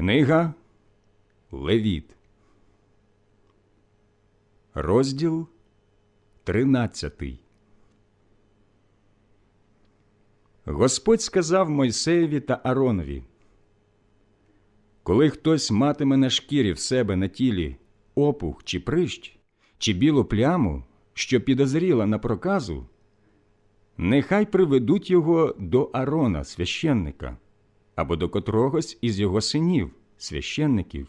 Книга Левіт, розділ 13. Господь сказав Мойсеєві та Аронові, Коли хтось матиме на шкірі в себе на тілі опух чи прищ, чи білу пляму, що підозріла на проказу, нехай приведуть його до Арона, священника, або до котрогось із його синів, священників.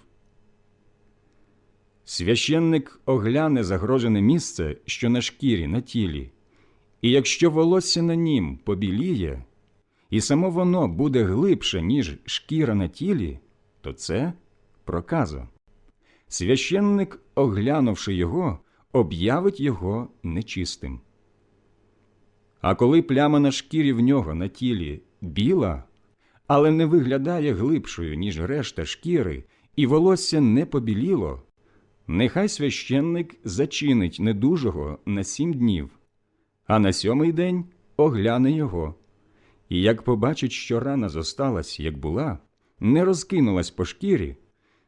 Священник огляне загрожене місце, що на шкірі, на тілі, і якщо волосся на нім побіліє, і само воно буде глибше, ніж шкіра на тілі, то це проказа. Священник, оглянувши його, об'явить його нечистим. А коли пляма на шкірі в нього на тілі біла, але не виглядає глибшою, ніж решта шкіри, і волосся не побіліло, нехай священник зачинить недужого на сім днів, а на сьомий день огляне його. І як побачить, що рана зосталась, як була, не розкинулась по шкірі,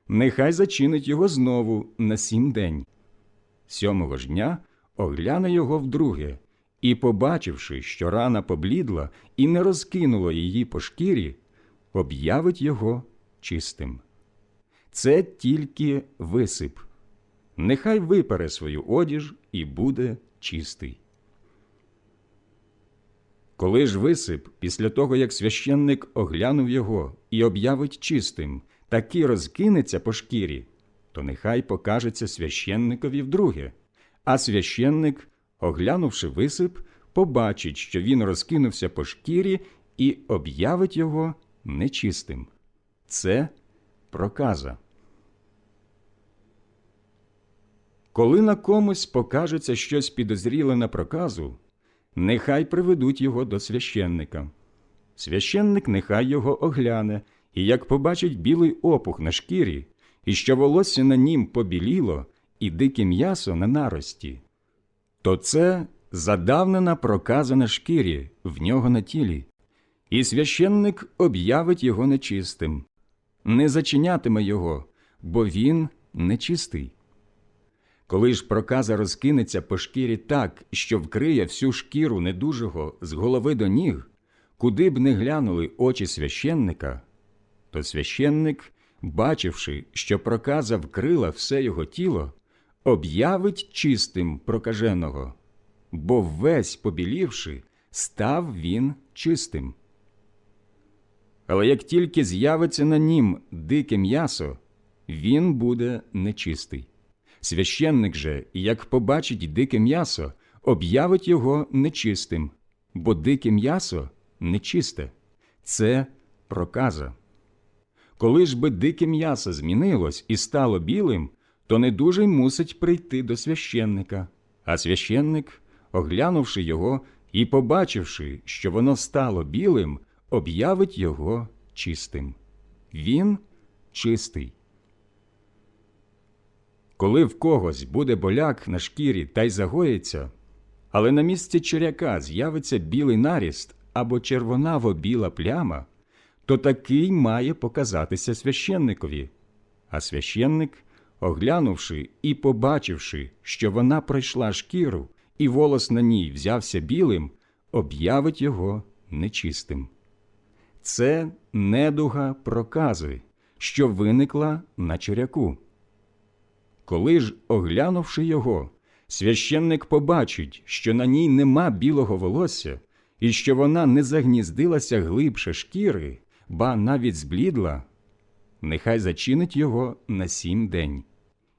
нехай зачинить його знову на сім день. Сьомого ж дня огляне його вдруге, і, побачивши, що рана поблідла і не розкинуло її по шкірі, об'явить його чистим. Це тільки висип. Нехай випере свою одіж і буде чистий. Коли ж висип, після того, як священник оглянув його і об'явить чистим, таки розкинеться по шкірі, то нехай покажеться священникові вдруге, а священник, оглянувши висип, побачить, що він розкинувся по шкірі і об'явить його нечистим. Це проказа. Коли на комусь покажеться щось підозріле на проказу, нехай приведуть його до священника. Священник нехай його огляне, і як побачить білий опух на шкірі, і що волосся на нім побіліло, і дике м'ясо на нарості, то це задавнена проказа на шкірі в нього на тілі, і священник об'явить його нечистим, не зачинятиме його, бо він нечистий. Коли ж проказа розкинеться по шкірі так, що вкриє всю шкіру недужого з голови до ніг, куди б не глянули очі священника, то священник, бачивши, що проказа вкрила все його тіло, об'явить чистим прокаженого, бо весь побілівши, став він чистим. Але як тільки з'явиться на нім дике м'ясо, він буде нечистий. Священник же, як побачить дике м'ясо, об'явить його нечистим, бо дике м'ясо нечисте. Це проказа. Коли ж би дике м'ясо змінилось і стало білим, то недужий мусить прийти до священника, а священник, оглянувши його і побачивши, що воно стало білим, об'явить його чистим. Він чистий. Коли в когось буде боляк на шкірі та й загоїться, але на місці черяка з'явиться білий наріст або червонаво біла пляма, то такий має показатися священникові. А священник, оглянувши і побачивши, що вона пройшла шкіру, і волос на ній взявся білим, об'явить його нечистим. Це недуга прокази, що виникла на черяку. Коли ж, оглянувши його, священник побачить, що на ній нема білого волосся, і що вона не загніздилася глибше шкіри, ба навіть зблідла, нехай зачинить його на сім день.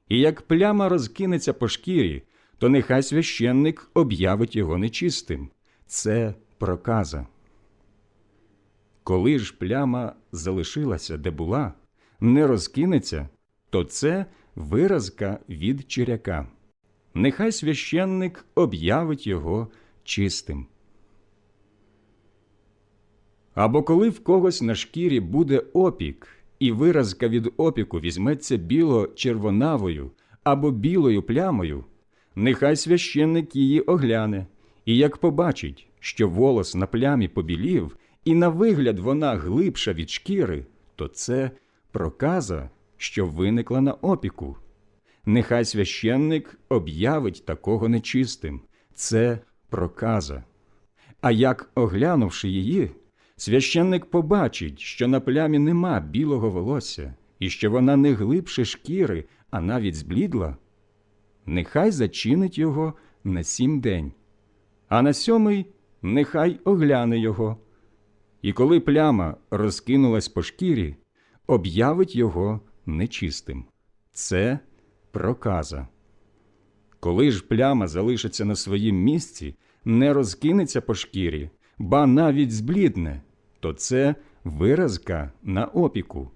І як пляма розкинеться по шкірі, то нехай священник об'явить його нечистим. Це проказа. Коли ж пляма залишилася, де була, не розкинеться, то це виразка від черяка. Нехай священник об'явить його чистим. Або коли в когось на шкірі буде опік, і виразка від опіку візьметься біло-червонавою або білою плямою, нехай священник її огляне, і як побачить, що волос на плямі побілів, і на вигляд вона глибша від шкіри, то це проказа, що виникла на опіку. Нехай священник об'явить такого нечистим. Це проказа. А як, оглянувши її, священник побачить, що на плямі нема білого волосся, і що вона не глибше шкіри, а навіть зблідла, нехай зачинить його на сім день, а на сьомий нехай огляне його. І коли пляма розкинулась по шкірі, об'явить його нечистим. Це проказа. Коли ж пляма залишиться на своїм місці, не розкинеться по шкірі, ба навіть зблідне, то це виразка на опіку.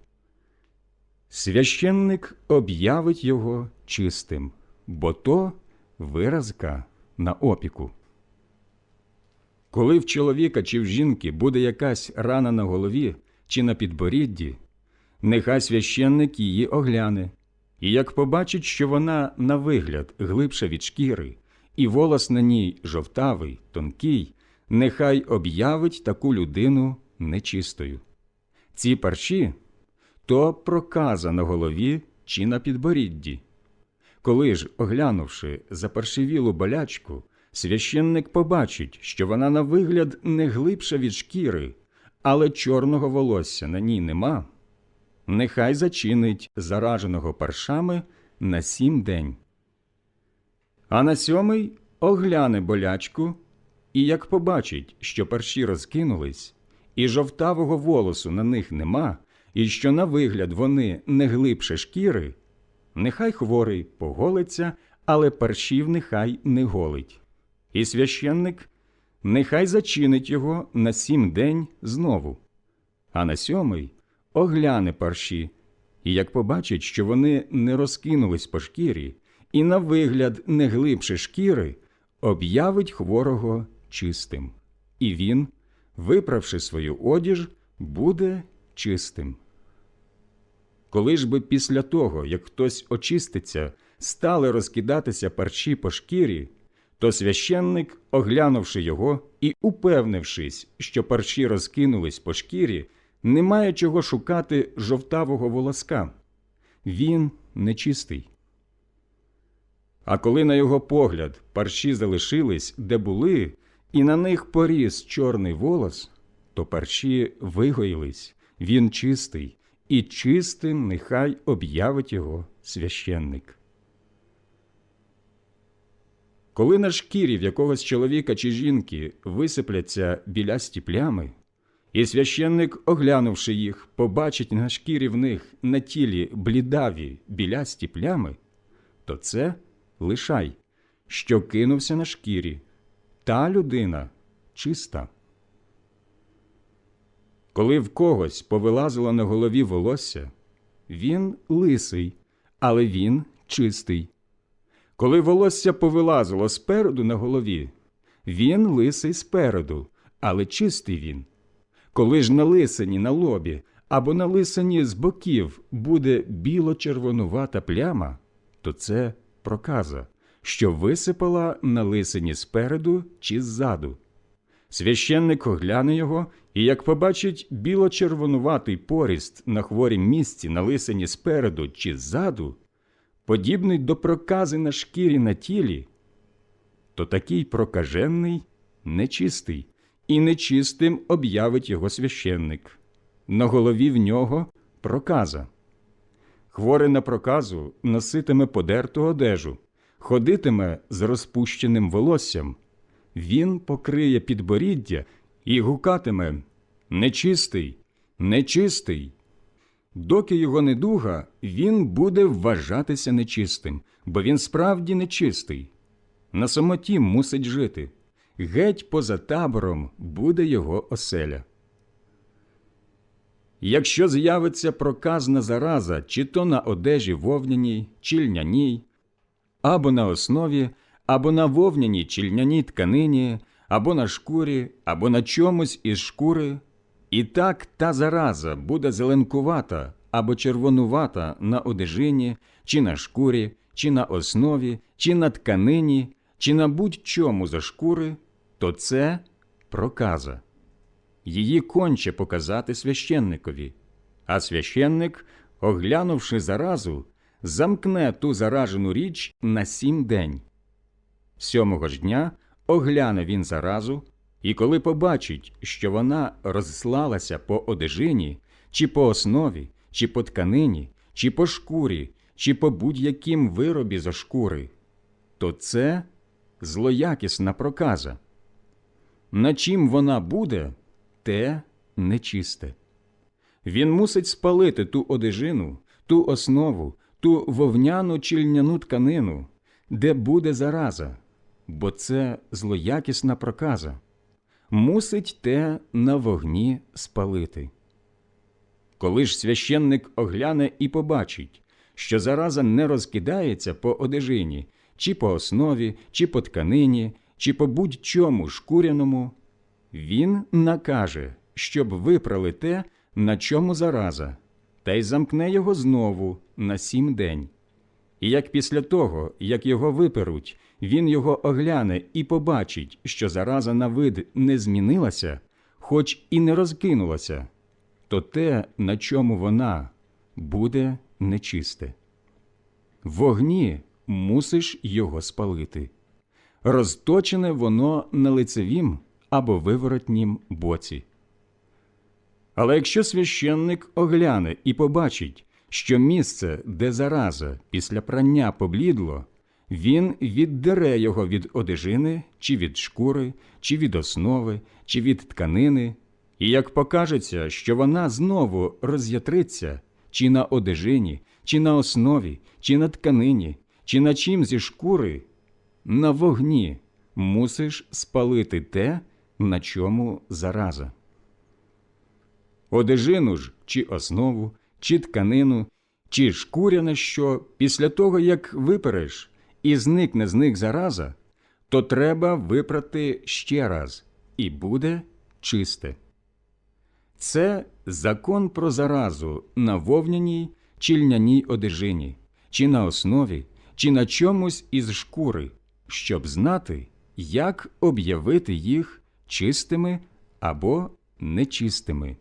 Священник об'явить його чистим, бо то виразка на опіку. Коли в чоловіка чи в жінки буде якась рана на голові чи на підборідді, нехай священник її огляне, і як побачить, що вона на вигляд глибша від шкіри, і волос на ній жовтавий, тонкий, нехай об'явить таку людину нечистою. Ці парші то проказа на голові чи на підборідді. Коли ж, оглянувши запаршивілу болячку, священник побачить, що вона на вигляд не глибша від шкіри, але чорного волосся на ній нема, нехай зачинить зараженого паршами на сім день. А на сьомий огляне болячку, і як побачить, що парші розкинулись, і жовтавого волосу на них нема, і що на вигляд вони не глибше шкіри, нехай хворий поголиться, але паршів нехай не голить. І священник нехай зачинить його на сім день знову, а на сьомий огляне парші, і як побачить, що вони не розкинулись по шкірі, і на вигляд не глибше шкіри, об'явить хворого чистим, і він, виправши свою одіж, буде чистим. Коли ж би після того, як хтось очиститься, стали розкидатися парші по шкірі, то священник, оглянувши його і упевнившись, що парші розкинулись по шкірі, не має чого шукати жовтавого волоска. Він нечистий. А коли на його погляд парші залишились, де були, і на них поріс чорний волос, то парші вигоїлись, він чистий, і чистим нехай об'явить його священник. Коли на шкірі в якогось чоловіка чи жінки висипляться білясті плями, і священник, оглянувши їх, побачить на шкірі в них на тілі блідаві білясті плями, то це лишай, що кинувся на шкірі, та людина чиста. Коли в когось повилазило на голові волосся, він лисий, але він чистий. Коли волосся повилазило спереду на голові, він лисий спереду, але чистий він. Коли ж на лисині на лобі або на лисині з боків буде біло-червонувата пляма, то це проказа, що висипала на лисині спереду чи ззаду. Священник огляне його, і як побачить біло-червонуватий поріст на хворім місці на лисині спереду чи ззаду, подібний до прокази на шкірі на тілі, то такий прокажений нечистий, і нечистим об'явить його священник. На голові в нього проказа. Хворий на проказу носитиме подерту одежу, ходитиме з розпущеним волоссям. Він покриє підборіддя і гукатиме Нечистий, нечистий. Доки його недуга, він буде вважатися нечистим, бо він справді нечистий. На самоті мусить жити. Геть поза табором буде його оселя. Якщо з'явиться проказна зараза, чи то на одежі вовняній, чи льняній, або на основі, або на вовняній чи льняній тканині, або на шкурі, або на чомусь із шкури, і так та зараза буде зеленкувата або червонувата на одежині, чи на шкурі, чи на основі, чи на тканині, чи на будь-чому за шкури, то це проказа. Її конче показати священникові, а священник оглянувши заразу, замкне ту заражену річ на сім день. Сьомого ж дня огляне він заразу, і коли побачить, що вона розслалася по одежині, чи по основі, чи по тканині, чи по шкурі, чи по будь-яким виробі зо шкури, то це злоякісна проказа. На чим вона буде, те нечисте. Він мусить спалити ту одежину, ту основу, ту вовняну чи льняну тканину, де буде зараза, бо це злоякісна проказа. Мусить те на вогні спалити. Коли ж священник огляне і побачить, що зараза не розкидається по одежині, чи по основі, чи по тканині, чи по будь-чому шкуряному, він накаже, щоб випрали те, на чому зараза, та й замкне його знову на сім день. І як після того, як його виперуть, він його огляне і побачить, що зараза на вид не змінилася, хоч і не розкинулася, то те, на чому вона, буде нечисте. Вогні мусиш його спалити. Розточене воно на лицевім або виворотнім боці. Але якщо священник огляне і побачить, що місце, де зараза після прання поблідло, він віддере його від одежини, чи від шкури, чи від основи, чи від тканини, і як покажеться, що вона знову роз'ятриться, чи на одежині, чи на основі, чи на тканині, чи на чим зі шкури, на вогні мусиш спалити те, на чому зараза. Одежину ж, чи основу, чи тканину, чи шкуряне що після того, як випереш, і зникне з них зараза, то треба випрати ще раз, і буде чисте. Це закон про заразу на вовняній чи льняній одежині, чи на основі, чи на чомусь із шкури, щоб знати, як об'явити їх чистими або нечистими.